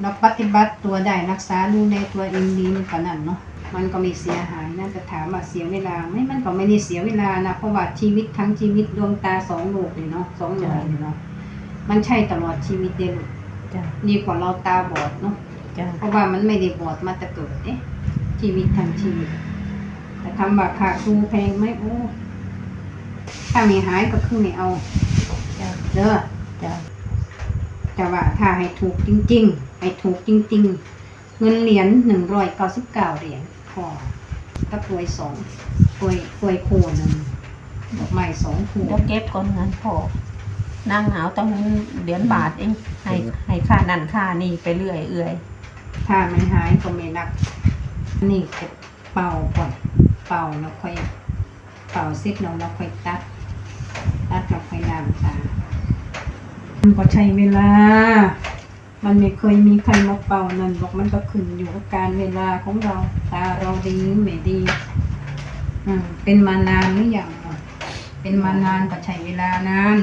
เราปฏิบัติตัวได้รักษาดูในตัวเองดีมันก็นั่นเนาะมันก็ไม่เสียหายนะแต่ถามว่าเสียเวลาไหมมันก็ไม่ได้เสียเวลานะเพราะว่าชีวิตทั้งชีวิตดวงตาสองโลกเลยเนาะสองโลกเลยเนาะมันใช่ตลอดชีวิตเดียวจ้ะดีกว่าเราตาบอดเนาะจ้ะเพราะว่ามันไม่ได้บอดมาแต่เกิดเอ๊ะชีวิตทั้งชีวิต แต่คำว่าค่าครูแพงไหมโอ้ถ้าไม่หายก็คือไม่เอาจ้ะเด้อจ้ะ แต่ว่าถ้าให้ถูกจริง ๆ ให้ถูกจริง ๆ เงินเหรียญหนึ่งร้อยเก้าสิบเก้าเหรียญพอถ้ากล้วยสองกล้วยกล้วยโคหนึ่งดอกไม้สองคู่เดี๋ยวเก็บก่อนเงินพอนั่งหนาวต้องเงินเหรียญบาทเองให้ให้ค่านั่นค่านี่ไปเรื่อยเอื่อยถ้าไม่หายก็ไม่นัก นี่จะเป่าก่อน เป่าแล้วค่อย เป่าเสร็จแล้วเราค่อยตัด ตัดแล้วค่อยน้ำตา มันก็ใช้เวลา มันไม่เคยมีใครมาเป่านั่นบอกมันก็ขึ้นอยู่กับการเวลาของเรา ตาเราดีไม่ดี อืมเป็นมานานหรือยังเป็นมานานก็ใช้เวลานาน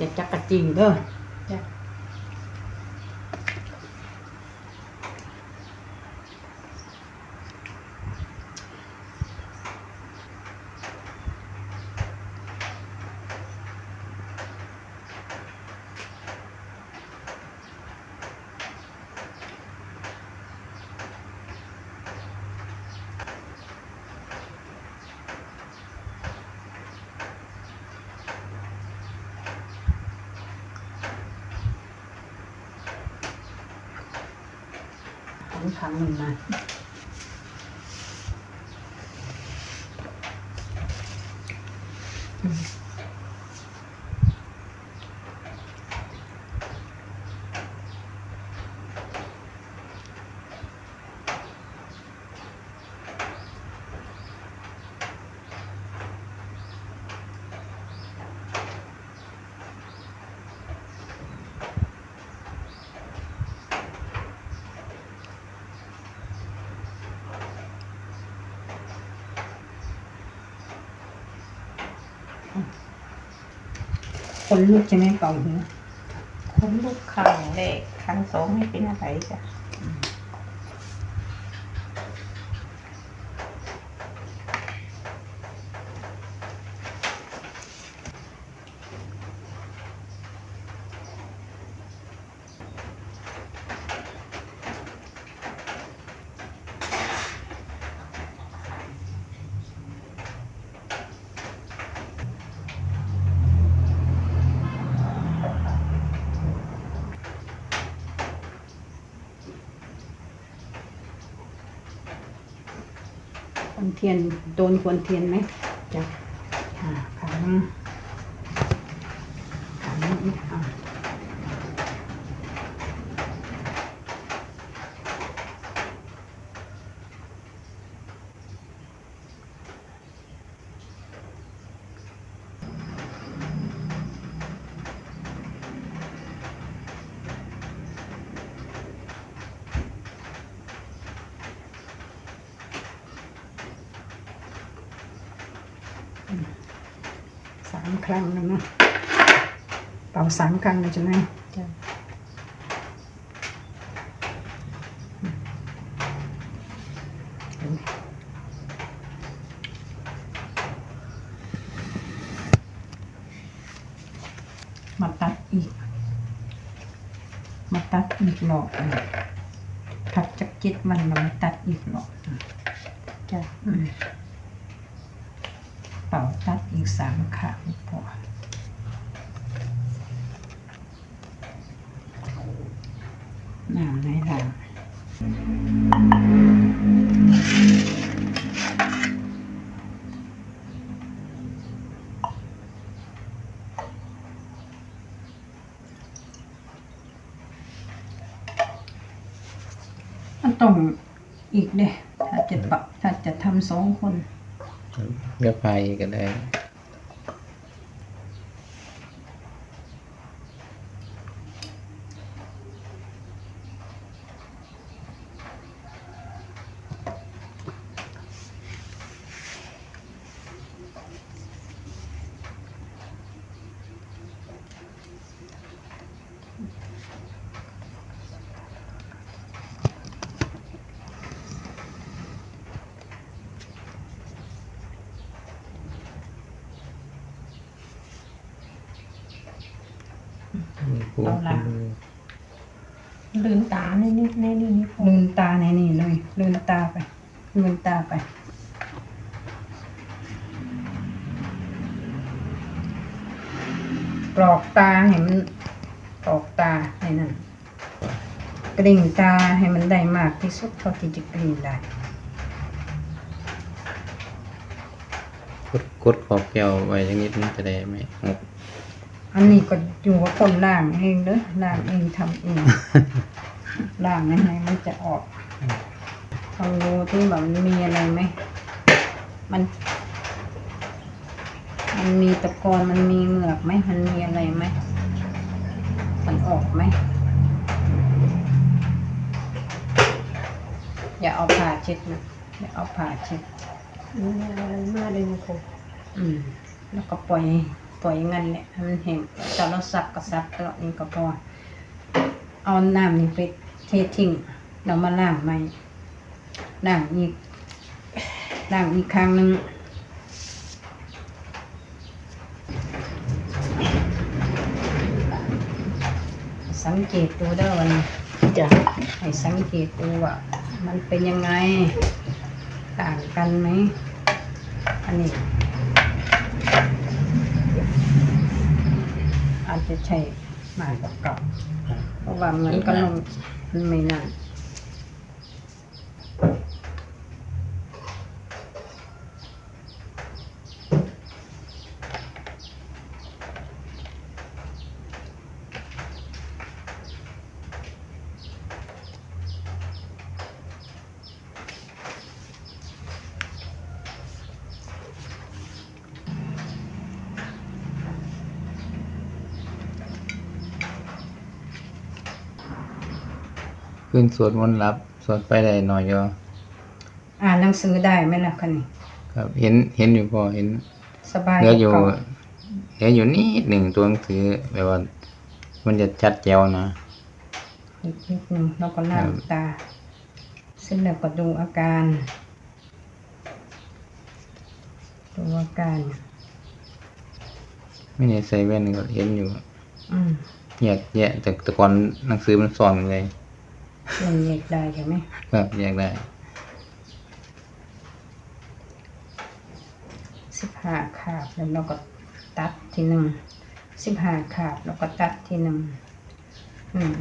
เดี๋ยวจักกะจริงเด้อ ครั้งหนึ่งนะอืม คนลูกใช่ไหมเป่าหัวคนลูกข้างแรกข้างสองไม่เป็นอะไรจ้ะ วนเทียนโดนควนเทียนไหมจ้ะอ่าขังขังนี่อะ สามครั้งแล้วเนาะเป่าสามครั้งเลยใช่ไหมจ้ะมาตัดอีก มาตัดอีกหลอกหนึ่งถัดจากเจ็ดวันเรามาตัดอีกหลอกหนึ่งจ้ะอืมเป่าตัด อีกสามขางพอน้ำในหลังมันต้องอีกเด้ถ้าจะปะถ้าจะทำสองคนเก็ไปก็ได้ เอาละลืมตาในนี่ในนี่นี่พอลืมตาในนี่เลยลืมตาไปลืมตาไป กรอกตาให้มันกรอกตาให้นั่นกริ่งตาให้มันได้มากที่สุดเท่าที่จะกริ่งได้กดกดขอบแก้วไว้อย่างนิดมันจะได้ไหมหก อันนี้ก็อยู่กับคนล่างเองเด้อล่างเองทำเอง ล่างยังไงมันจะออกลองดูที่แบบมันมีอะไรไหม มัน มันมีตะกอนมันมีเหงือกไหม มันมีอะไรไหม มันออกไหม อย่าเอาผ่าเช็ดนะอย่าเอาผ่าเช็ดมันมีอะไรมากเลยนะครูอืม แล้วก็ปล่อย ปล่อยงั้นแหละให้มันแห้งแต่เราสับก็สับตลอดนี้ก็พอเอาน้ำนี่ไปเททิ้งเรามาล้างใหม่ล้างอีกล้างอีกครั้งหนึ่งสังเกตดูเด้อวันนี้จ้ะให้สังเกตดูว่ามันเป็นยังไง ต่างกันไหมอันนี้ อา จจะใช่มากกว่าเก่าเพราะว่ามันก็ลงมันไม่นาน ขึ้นสวดมนต์รับ สวดไปได้หน่อยก็อ่านหนังสือได้ไหมล่ะคะนี่ครับ เห็นเห็นอยู่พอเห็นสบายเหลืออยู่กว่าเหลืออยู่นิดหนึ่งตัวหนังสือแบบว่า มันจะชัดแจ๋วนะอีกนิดหนึ่งแล้วก็ล้างตา เสร็จแล้วก็ดูอาการดูอาการไม่ได้ใส่แว่นก็เห็นอยู่อืมแยกแยะแต่แต่ก่อนหนังสือมันสอนเลย เล่นเด็กได้ใช่ไหมครับแยกได้สิบห้าขาบแล้วเราก็ตัดทีหนึ่งสิบห้าขาบแล้วก็ตัดทีหนึ่งอืม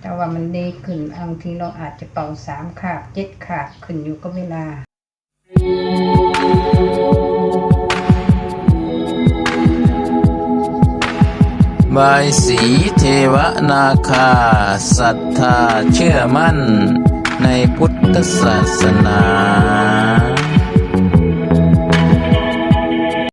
แต่ว่ามันดีขึ้นบางทีเราอาจจะเป่าสามขาบเจ็ดขาบขึ้นอยู่กับเวลา บายสีเทวนาคาศรัทธาเชื่อมั่นในพุทธศาสนา